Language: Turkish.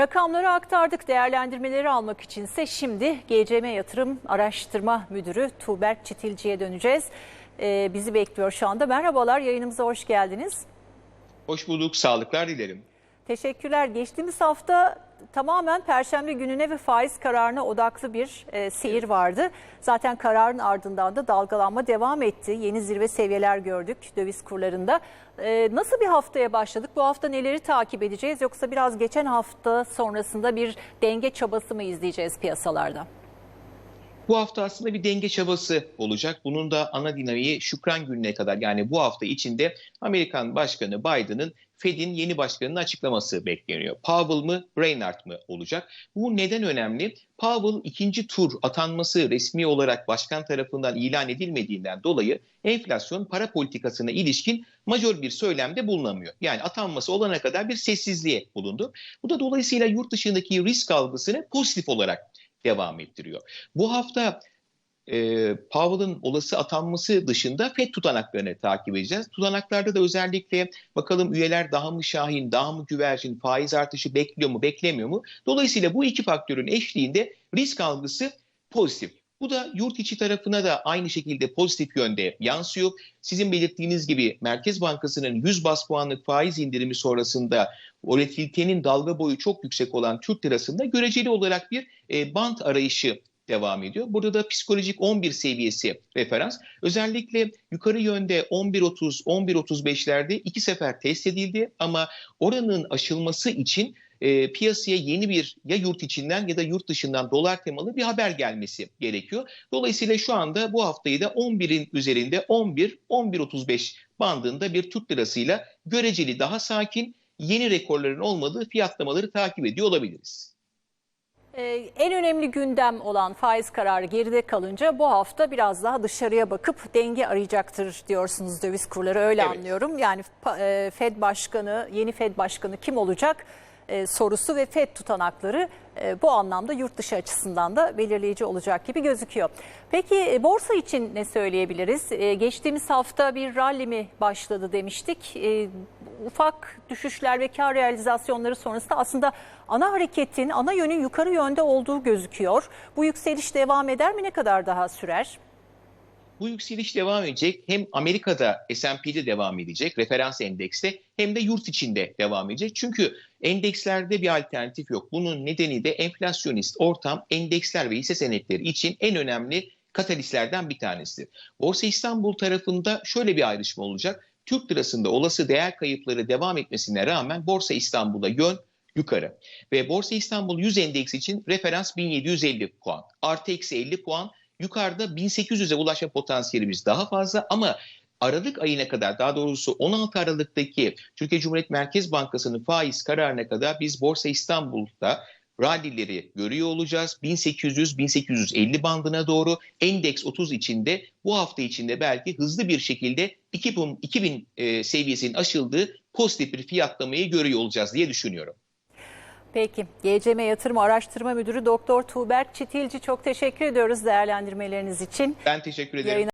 Rakamları aktardık. Değerlendirmeleri almak içinse şimdi GCM Yatırım Araştırma Müdürü Tuğberk Çitilci'ye döneceğiz. Ee, bizi bekliyor şu anda. Merhabalar, yayınımıza hoş geldiniz. Hoş bulduk, sağlıklar dilerim. Teşekkürler. Geçtiğimiz hafta tamamen Perşembe gününe ve faiz kararına odaklı bir e, seyir vardı. Zaten kararın ardından da dalgalanma devam etti. Yeni zirve seviyeler gördük döviz kurlarında. E, nasıl bir haftaya başladık? Bu hafta neleri takip edeceğiz? Yoksa biraz geçen hafta sonrasında bir denge çabası mı izleyeceğiz piyasalarda? Bu hafta aslında bir denge çabası olacak. Bunun da ana dinamiği Şükran gününe kadar yani bu hafta içinde Amerikan Başkanı Biden'ın Fed'in yeni başkanının açıklaması bekleniyor. Powell mı, Brainard mı olacak? Bu neden önemli? Powell ikinci tur atanması resmi olarak başkan tarafından ilan edilmediğinden dolayı enflasyon para politikasına ilişkin majör bir söylemde bulunamıyor. Yani atanması olana kadar bir sessizliğe bulundu. Bu da dolayısıyla yurt dışındaki risk algısını pozitif olarak devam ettiriyor. Bu hafta e, Powell'ın olası atanması dışında FED tutanaklarını takip edeceğiz. Tutanaklarda da özellikle bakalım üyeler daha mı şahin, daha mı güvercin, faiz artışı bekliyor mu, beklemiyor mu? Dolayısıyla bu iki faktörün eşliğinde risk algısı pozitif. Bu da yurt içi tarafına da aynı şekilde pozitif yönde yansıyor. Sizin belirttiğiniz gibi Merkez Bankası'nın 100 bas puanlık faiz indirimi sonrasında volatilitenin dalga boyu çok yüksek olan Türk lirasında göreceli olarak bir e, bant arayışı devam ediyor. Burada da psikolojik 11 seviyesi referans. Özellikle yukarı yönde 11.30, 11.35'lerde iki sefer test edildi ama oranın aşılması için e, piyasaya yeni bir ya yurt içinden ya da yurt dışından dolar temalı bir haber gelmesi gerekiyor. Dolayısıyla şu anda bu haftayı da 11'in üzerinde 11, 11.35 bandında bir Türk lirasıyla göreceli daha sakin yeni rekorların olmadığı fiyatlamaları takip ediyor olabiliriz. Ee, en önemli gündem olan faiz kararı geride kalınca bu hafta biraz daha dışarıya bakıp denge arayacaktır diyorsunuz döviz kurları öyle Evet. anlıyorum. Yani e, Fed Başkanı, yeni Fed Başkanı kim olacak e, sorusu ve Fed tutanakları e, bu anlamda yurt dışı açısından da belirleyici olacak gibi gözüküyor. Peki e, borsa için ne söyleyebiliriz? Geçtiğimiz hafta bir rally mi başladı demiştik. Ufak düşüşler ve kar realizasyonları sonrasında aslında ana hareketin, ana yönün yukarı yönde olduğu gözüküyor. Bu yükseliş devam eder mi? Ne kadar daha sürer? Bu yükseliş devam edecek. Hem Amerika'da S&P'de devam edecek, referans endekste hem de yurt içinde devam edecek. Çünkü endekslerde bir alternatif yok. Bunun nedeni de enflasyonist ortam endeksler ve hisse senetleri için en önemli katalistlerden bir tanesidir. Borsa İstanbul tarafında şöyle bir ayrışma olacak. Türk lirasında olası değer kayıpları devam etmesine rağmen Borsa İstanbul'a yön yukarı. Ve Borsa İstanbul 100 endeksi için referans 1750 puan. Artı eksi 50 puan. Yukarıda 1800'e ulaşma potansiyelimiz daha fazla ama Aralık ayına kadar daha doğrusu 16 Aralık'taki Türkiye Cumhuriyet Merkez Bankası'nın faiz kararına kadar biz Borsa İstanbul'da rallileri görüyor olacağız. 1800-1850 bandına doğru endeks 30 içinde bu hafta içinde belki hızlı bir şekilde 2000, 2000 e, seviyesinin aşıldığı pozitif bir fiyatlamayı görüyor olacağız diye düşünüyorum. Peki. GCM Yatırım Araştırma Müdürü Doktor Tuğberk Çitilci çok teşekkür ediyoruz değerlendirmeleriniz için. Ben teşekkür ederim. Yayına